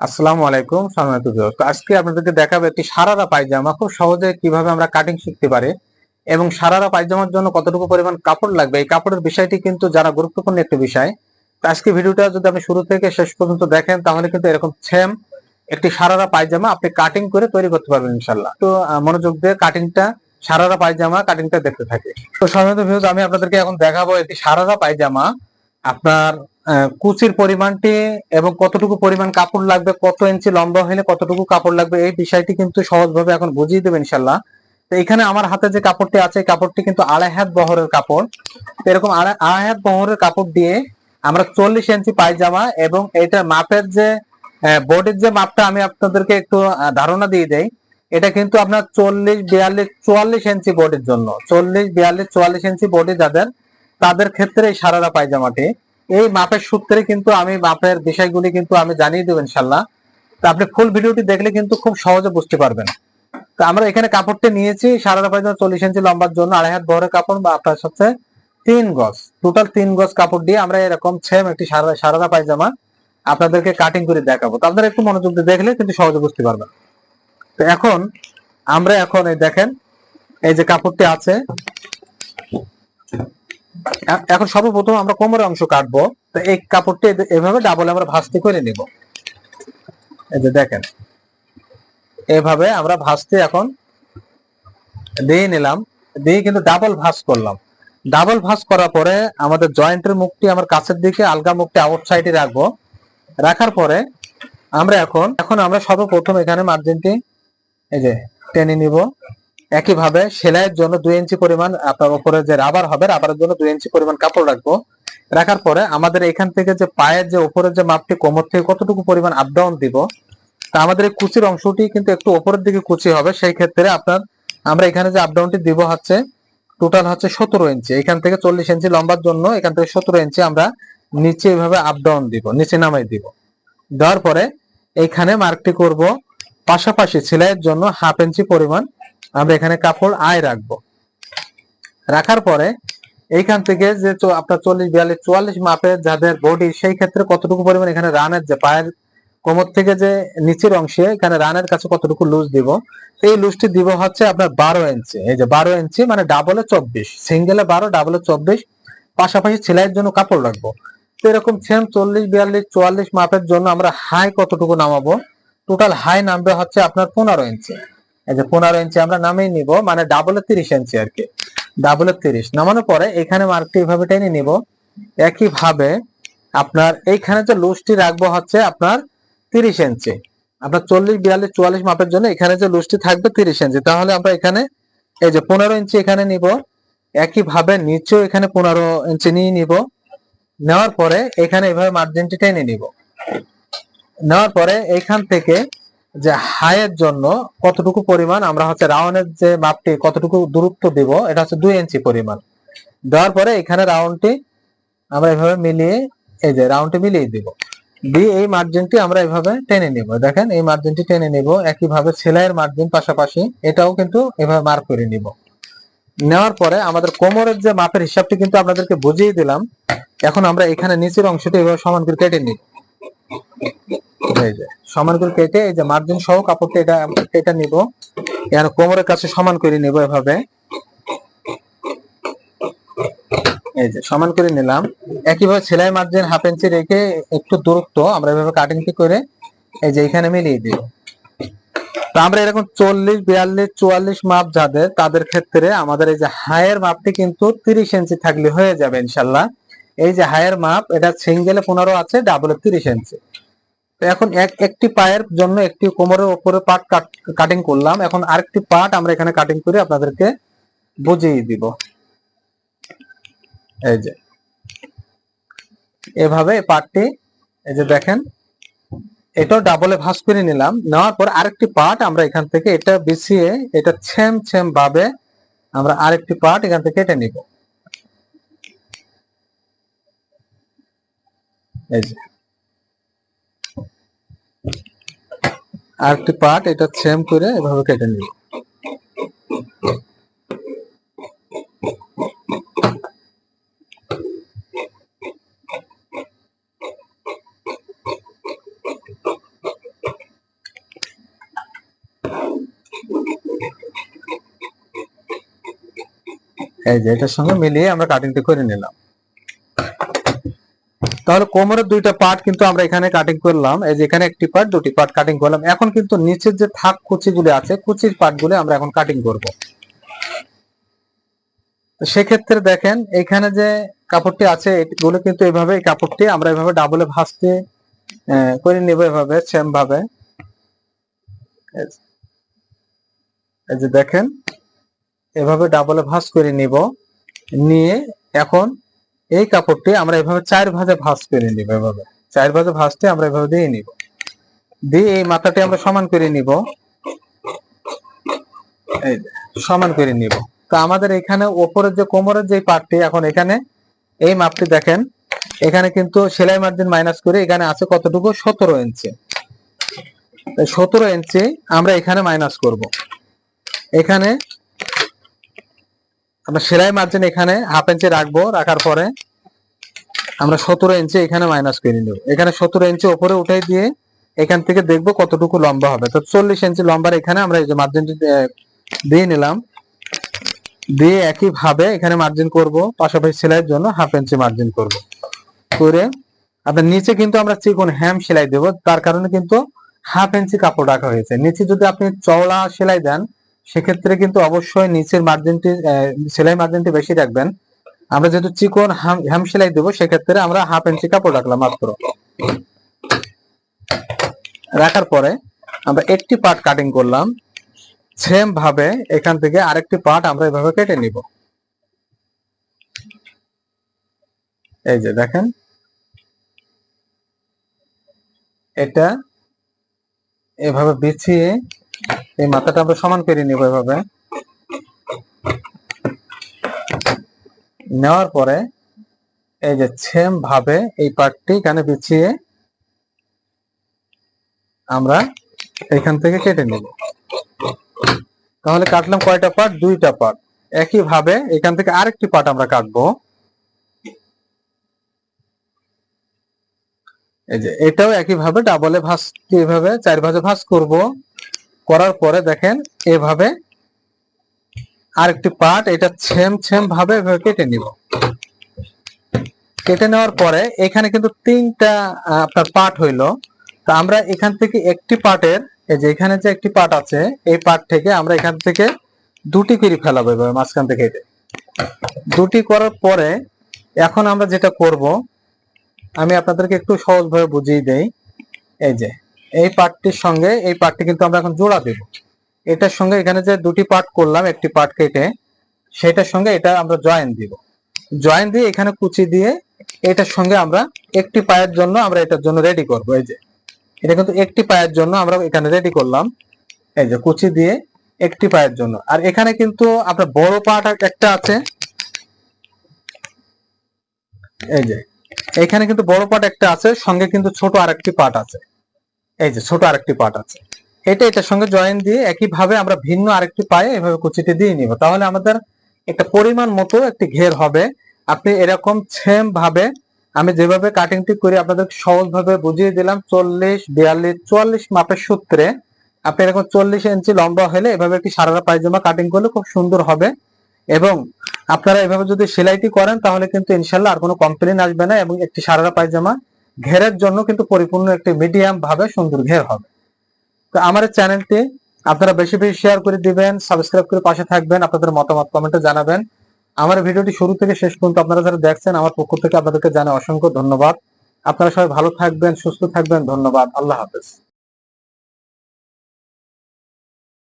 আসসালামু আলাইকুম, সম্মানিত আজকে আপনাদেরকে দেখাবো একটি সারারা পায়জামা। খুব সহজে কীভাবে আমরা কাটিং শিখতে পারি এবং সারারা পায়জামার জন্য কতটুকু পরিমাণ কাপড় লাগবে, এই কাপড়ের বিষয়টি কিন্তু যারা গুরুত্বপূর্ণ একটি বিষয়। তো আজকে ভিডিওটা যদি আপনি শুরু থেকে শেষ পর্যন্ত দেখেন, তাহলে কিন্তু এরকম সেম একটি সারারা পায়জামা আপনি কাটিং করে তৈরি করতে পারবেন ইনশাল্লাহ তো মনোযোগ দিয়ে কাটিংটা সারারা পায়জামা কাটিংটা দেখতে থাকে। তো সম্মানিত ভিউজ আমি আপনাদেরকে এখন দেখাবো একটি সারারা পায়জামা। আপনার কুচির পরিমাণটি এবং কতটুকু পরিমাণ কাপড় লাগবে, কত ইঞ্চি লম্বা হলে কতটুকু কাপড় লাগবে, এই বিষয়টি কিন্তু সহজভাবে এখন বুঝিয়ে দেবেন ইনশাল্লাহ তো এখানে আমার হাতে যে কাপড়টি আছে কাপড়টি কিন্তু আড়াই হাত বহরের কাপড়। এরকম আড়াই হাত বহরের কাপড় দিয়ে আমরা চল্লিশ ইঞ্চি পায়জামা এবং এটা মাপের যে বডির যে মাপটা আমি আপনাদেরকে একটু ধারণা দিয়ে দেই, এটা কিন্তু আপনার চল্লিশ, বিয়াল্লিশ, চুয়াল্লিশ ইঞ্চি বডির জন্য। চল্লিশ, বিয়াল্লিশ, চুয়াল্লিশ ইঞ্চি বডি যাদের, তাদের ক্ষেত্রে এই সারারা পায়জামাটি। এই মাপের সূত্রে কিন্তু আমি মাপের বিষয়গুলি কিন্তু আমি জানিয়ে দেবো ইনশাল্লাহ তো আপনি ফুল ভিডিওটি দেখলে কিন্তু খুব সহজে বুঝতে পারবেন। তো আমরা এখানে কাপড়টি নিয়েছি সারারা পায়জামা চল্লিশ ইঞ্চি লম্বার জন্য আড়াই হাত বহরের কাপড় বা আপনার সাথে তিন গজ। টোটাল তিন গজ কাপড় দিয়ে আমরা এরকম সেম একটি সারা সারারা পায়জামা আপনাদেরকে কাটিং করে দেখাবো। তো আপনারা একটু মনোযোগ দিয়ে দেখলে কিন্তু সহজে বুঝতে পারবেন। তো এখন আমরা এখন এই দেখেন, এই যে কাপড়টি আছে এখন সর্বপ্রথম আমরা কোমরের অংশ কাটবো। তো এই কাপড়টি এভাবে ডাবল আমরা ভাঁজতে করে নিব। এই যে দেখেন। এভাবে আমরা ভাঁজতে এখন দিয়ে নিলাম। দিয়ে কিন্তু ডাবল ভাঁজ করলাম। ডাবল ভাঁজ করার পরে আমাদের জয়েন্টের মুখটি আমার কাছের দিকে, আলগা মুখটি আউট সাইডে রাখব। রাখার পরে আমরা এখন এখন আমরা সর্বপ্রথম এখানে মার্জিনটি এই যে টেনে নিব। একইভাবে সেলাইয়ের জন্য দুই ইঞ্চি পরিমাণ আপনার উপরে যে রাবার হবে রাবারের জন্য দুই ইঞ্চি পরিমাণ কাপড় রাখব। রাখার পরে আমাদের এখান থেকে যে পায়ের যে উপরের যে মাপটি কোমর থেকে কতটুকু পরিমাণ আপ ডাউন দিব, তা আমাদের এই কুচির অংশটি কিন্তু একটু উপরের দিকে কুচি হবে। সেই ক্ষেত্রে আপনার, আমরা এখানে যে আপ ডাউনটি দিব হচ্ছে টোটাল হচ্ছে সতেরো ইঞ্চি। এখান থেকে চল্লিশ ইঞ্চি লম্বার জন্য এখান থেকে সতেরো ইঞ্চি আমরা নিচে এভাবে আপ ডাউন দিব, নিচে নামাই দিব। দেওয়ার পরে এইখানে মার্কটি করব। পাশাপাশি সেলাইয়ের জন্য হাফ ইঞ্চি পরিমাণ আমরা এখানে কাপড় আয় রাখব। রাখার পরে এইখান থেকে যে আপনার চল্লিশ, বিয়াল্লিশ, চুয়াল্লিশ মাপের যাদের বডি সেই ক্ষেত্রে কতটুকু পরিমাণ এখানে রানের যে পায়ের কোমর থেকে যে নিচের অংশে এখানে রানের কাছে কতটুকু লুজ দিব, এই লুজটি দিব হচ্ছে আপনার বারো ইঞ্চি এই যে বারো ইঞ্চি মানে ডাবলে চব্বিশ সিঙ্গেলে বারো ডাবলে চব্বিশ, পাশাপাশি সেলাইয়ের জন্য কাপড় রাখব। তো এরকম সেম চল্লিশ, বিয়াল্লিশ, চুয়াল্লিশ মাপের জন্য আমরা হাই কতটুকু নামাবো? টোটাল হাই নামবে হচ্ছে আপনার পনেরো ইঞ্চি যে পনেরো ইঞ্চি আমরা নামিয়ে নিব মানে ডাবলে তিরিশ ইঞ্চি আর কি। ডাবলে তিরিশ। নামানোর পরে এখানে মার্কটি এইভাবে টেনে নিব। একইভাবে আপনার এইখানে যে লুজটি রাখব হচ্ছে আপনার তিরিশ ইঞ্চি আপনার চল্লিশ, বিয়াল্লিশ, চুয়াল্লিশ মাপের জন্য এখানে যে লুজটি থাকবে তিরিশ ইঞ্চি তাহলে আমরা এখানে এই যে পনেরো ইঞ্চি এখানে নিব। একইভাবে নিচেও এখানে পনেরো ইঞ্চি নিয়ে নিব। নেওয়ার পরে এখানে এইভাবে মার্জিনটি টেনে নিব। নেওয়ার পরে এইখান থেকে যে হাইয়ের জন্য কতটুকু পরিমাণ, আমরা হচ্ছে রাউন্ডের যে মাপটি কতটুকু দূরত্ব দিব, এটা হচ্ছে দুই ইঞ্চি পরিমাণ। দেওয়ার পরে এখানে রাউন্ডটি আমরা এভাবে মিলিয়ে, এই যে রাউন্ডটি মিলিয়ে দিব। দিয়ে এই মার্জিনটি আমরা এভাবে টেনে নিব। দেখেন, এই মার্জিনটি টেনে নিব, একইভাবে সেলাইয়ের মার্জিন পাশাপাশি এটাও কিন্তু এভাবে মার্ক করে নিব। নেওয়ার পরে আমাদের কোমরের যে মাপের হিসাবটি কিন্তু আপনাদেরকে বুঝিয়ে দিলাম। এখন আমরা এখানে নিচের অংশটি এভাবে সমান করে কেটে যে সমান করে কেটে এই যে মার্জিন সহ কাপড়টা এটা এটা নিব। এখানে কোমরের কাছে সমান করে নিব এভাবে। এই যে সমান করে নিলাম। একইভাবে সেলাই মার্জিন হাফ ইঞ্চি রেখে একটু দূরত্ব, আমরা এভাবে কাটিংটি করে এই যে এখানে মিলিয়ে দিব তো আমরা এরকম চল্লিশ, বিয়াল্লিশ, চুয়াল্লিশ মাপ যাদের, তাদের ক্ষেত্রে আমাদের এই যে হায়ের মাপটি কিন্তু তিরিশ ইঞ্চি থাকলে হয়ে যাবে ইনশাল্লাহ। এই যে হায়ের মাপ এটা সিঙ্গেলে পনেরো আছে ডাবলে তিরিশ ইঞ্চি তো এখন এক একটি পায়ের জন্য একটি কোমরের উপরে পার্ট কাটিং করলাম। এখন আরেকটি পার্ট আমরা এখানে কাটিং করে আপনাদেরকে বুঝিয়ে দিব। এই যে। এভাবে পার্টটি এই যে দেখেন, এটাও ডাবলে ভাঁজ করে নিলাম। নেওয়ার পর আরেকটি পার্ট আমরা এখান থেকে এটা বিছিয়ে, এটা ছেম ছেম ভাবে আমরা আরেকটি পার্ট এখান থেকে কেটে নিব। আরেকটি পার্ট এটা সেম করে এভাবে কেটে নিব। এই যে, এটার সঙ্গে মিলিয়ে আমরা কাটিংটা করে নিলাম। তাহলে কোমরের দুইটা পার্ট কিন্তু আমরা এখানে কাটিং করলাম। এই যে এখানে একটি পার্ট দুটি পার্ট কাটিং করলাম। এখন কিন্তু নিচের যে থাক কুচিগুলি আছে কুচির পার্টগুলো আমরা এখন কাটিং করব। সেক্ষেত্রে দেখেন এখানে যে কাপড়টি আছে এগুলো কিন্তু এভাবে এই কাপড়টি আমরা এভাবে ডাবলে আহ, করে নেব এভাবে সেম ভাবে। এই যে দেখেন এভাবে ডাবলে ভাঁজ করে নিব। নিয়ে এখন এই কাপড়টি আমরা এভাবে চার ভাঁজে ভাঁজ করে নিব এভাবে। চার ভাঁজে ভাঁজটি আমরা এভাবে দিয়ে নিব। দিয়ে এই মাথাটি আমরা সমান করে নিব। এই সমান করে নিব। তো আমাদের এখানে ওপরের যে কোমরের যে পার্টটি এখন এখানে এই মাপটি দেখেন, এখানে কিন্তু সেলাই মার্জিন মাইনাস করে এখানে আছে কতটুকু? সতেরো ইঞ্চি। সতেরো ইঞ্চি আমরা এখানে মাইনাস করব। এখানে আমরা সেলাই মার্জিন এখানে হাফ ইঞ্চি রাখব, রাখার পরে আমরা সতেরো ইঞ্চি এখানে মাইনাস করে নেব। এখানে সতেরো ইঞ্চি উপরে উঠাই দিয়ে এখান থেকে দেখব কতটুকু লম্বা হবে। তো চল্লিশ ইঞ্চি লম্বার এখানে আমরা এই যে মার্জিনটি দিয়ে নিলাম। দিয়ে একই ভাবে এখানে মার্জিন করব, পাশাপাশি সেলাইয়ের জন্য হাফ ইঞ্চি মার্জিন করব। করে আপনার নিচে কিন্তু আমরা চিকন হ্যাম সেলাই দেব, তার কারণে কিন্তু হাফ ইঞ্চি কাপড় রাখা হয়েছে। নিচে যদি আপনি চওড়া সেলাই দেন সেক্ষেত্রে কিন্তু অবশ্যই নিচের মার্জিনটি সেলাই মার্জিনটি বেশি রাখবেন। আমরা যেহেতু চিকন হ্যাম সেলাই দেবো, সেক্ষেত্রে আমরা হাফ ইঞ্চি কাপড় রাখলাম মাত্র। রাখার পরে আমরা একটি পার্ট কাটিং করলাম। সেম ভাবে এখান থেকে আরেকটি পার্ট আমরা এভাবে কেটে নিব। এই যে দেখেন। এটা এভাবে বিছিয়ে এই মাথাটা আমরা সমান করে নিব এভাবে। নেওয়ার পরে এই যে সেম ভাবে এই পার্টটি এখানে বিছিয়ে আমরা এখান থেকে কেটে নেব। তাহলে কাটলাম কয়টা পার্ট দুইটা পার্ট একই ভাবে এখান থেকে আরেকটি পার্ট আমরা কাটবো। এই যে এটাও একই ভাবে ডাবলে ভাঁজ এইভাবে চার ভাজে ভাঁজ করব। করার পরে দেখেন এভাবে আরেকটি পার্ট, এটা সেম সেম ভাবে কেটে নিব। কেটে নেওয়ার পরে এখানে কিন্তু তিনটা আপনার পার্ট হইল। তা আমরা এখান থেকে একটি পার্টের, এই যে এখানে যে একটি পার্ট আছে, এই পার্ট থেকে আমরা এখান থেকে দুটি করে ফেলাবো এভাবে মাঝখান থেকে দুটি করার পরে এখন আমরা যেটা করব, আমি আপনাদেরকে একটু সহজভাবে বুঝিয়ে দেই। এই যে এই পার্টটির সঙ্গে, এই পার্টটি কিন্তু আমরা এখন জোড়া দেব। এটার সঙ্গে এখানে যে দুটি পার্ট করলাম, একটি পার্ট কেটে, সেটার সঙ্গে এটা আমরা জয়েন দিব। জয়েন দিয়ে এখানে কুচি দিয়ে এটার সঙ্গে আমরা একটি পায়ের জন্য আমরা এটার জন্য রেডি করব। এই যে, এটা কিন্তু একটি পায়ের জন্য আমরা এখানে রেডি করলাম। এই যে, কুচি দিয়ে একটি পায়ের জন্য। আর এখানে কিন্তু আপনার বড় পার্ট একটা আছে। এই যে, এখানে কিন্তু বড় পার্ট একটা আছে, সঙ্গে কিন্তু ছোট আরেকটি পার্ট আছে। এই যে ছোট আরেকটি পার্ট আছে। এটা এটার সঙ্গে জয়েন দিয়ে একই ভাবে আমরা ভিন্ন আরেকটি পায়ে এভাবে কুচিটি দিয়ে নিব। তাহলে আমাদের একটা পরিমাণ মতো একটি ঘের হবে। আপনি এরকম সেম ভাবে আমি যেভাবে কাটিংটি করি আপনাদের সহজ ভাবে বুঝিয়ে দিলাম। চল্লিশ, বিয়াল্লিশ, চুয়াল্লিশ মাপের সূত্রে আপনি এরকম চল্লিশ ইঞ্চি লম্বা হলে এভাবে একটি সারারা পায়জামা কাটিং করলে খুব সুন্দর হবে। এবং আপনারা এভাবে যদি সেলাইটি করেন তাহলে কিন্তু ইনশাল্লাহ আর কোনো কমপ্লেন আসবে না এবং একটি সারারা পায়জামা ঘেরের জন্য কিন্তু পরিপূর্ণ একটি মিডিয়াম ভাবে সুন্দর ঘের হবে। তো আমার চ্যানেলটি আপনারা বেশি বেশি শেয়ার করে দিবেন সাবস্ক্রাইব করে পাশে থাকবেন, আপনাদের মতামত কমেন্টে জানাবেন। আমার ভিডিওটি শুরু থেকে শেষ পর্যন্ত আপনারা যারা দেখছেন, আমার পক্ষ থেকে আপনাদেরকে জানা অসংখ্য ধন্যবাদ। আপনারা সবাই ভালো থাকবেন, সুস্থ থাকবেন, ধন্যবাদ। আল্লাহ হাফেজ।